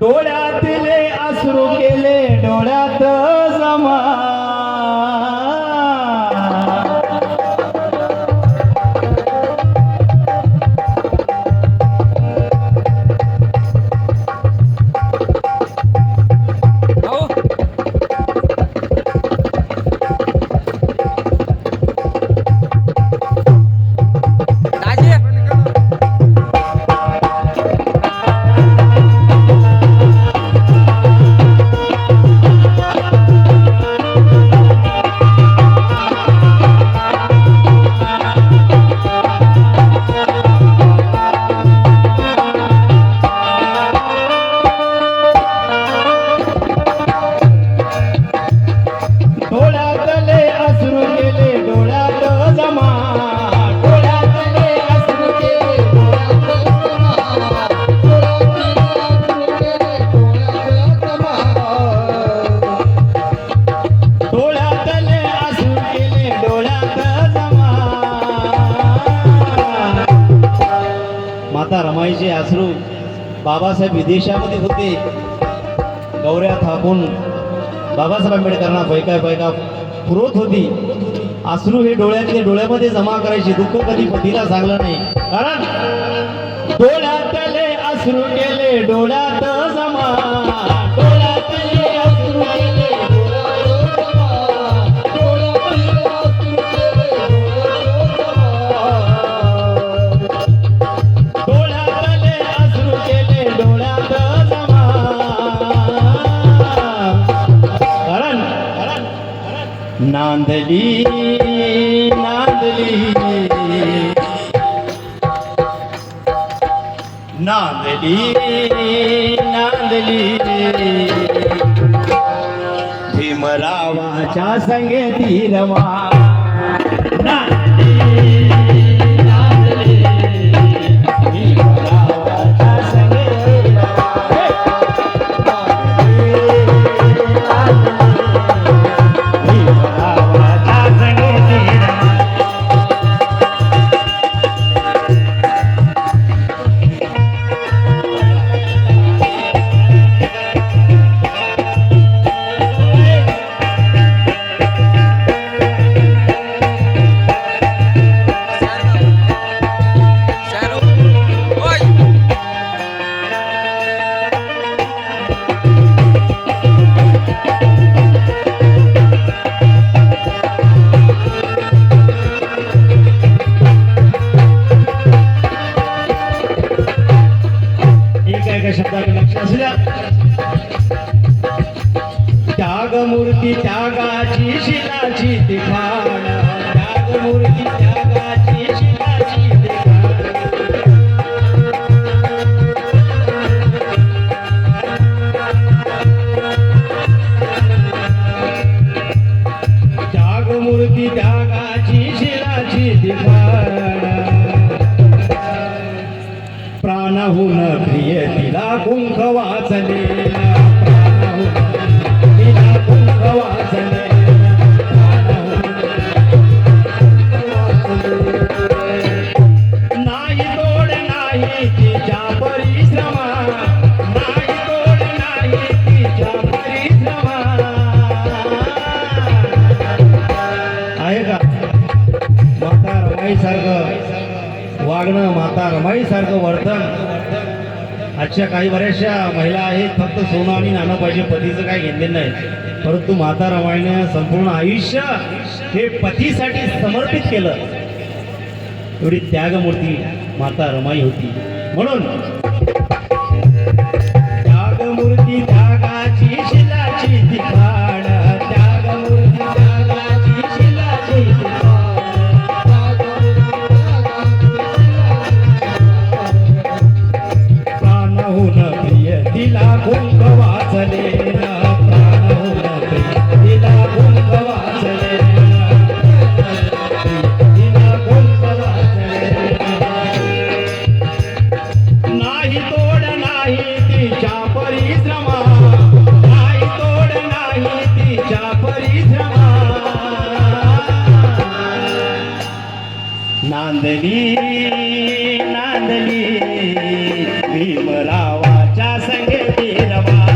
डोळ्यातले रमाईचे अश्रू बाबासाहेब विदेशामध्ये होते. गौऱ्या थापून बाबासाहेब आंबेडकरांना बैका बैका पुरवत होती. अश्रू हे डोळ्यातले डोळ्यामध्ये जमा करायचे. दुःख कधी पतीला सांगलं नाही. कारण डोळ्यातले अश्रू केले डोळ्यात जमा नांदली नांदली नांदली नांदली भीमरावाच्या संगेती रवा नांदली नांदली त्यागमूर्ती त्यागाची शिलाची दिखाण त्यागमूर्ती त्यागाची शिलाची त्यागमूर्ती त्यागाची शिलाची दिखाण प्राणहून प्रिय तिला कुंख वाचले. माता रमाईसारखं वागणं माता रमाईसारखं वर्तन. आजच्या काही बऱ्याचशा महिला आहेत फक्त सोनं आणि नाणं पाहिजे पतीचं काय घेतलेलं नाही. परंतु माता रमाईने संपूर्ण आयुष्य हे पतीसाठी समर्पित केलं. एवढी त्यागमूर्ती माता रमाई होती. म्हणून नांदली नांदली प्रिय तिला कुंक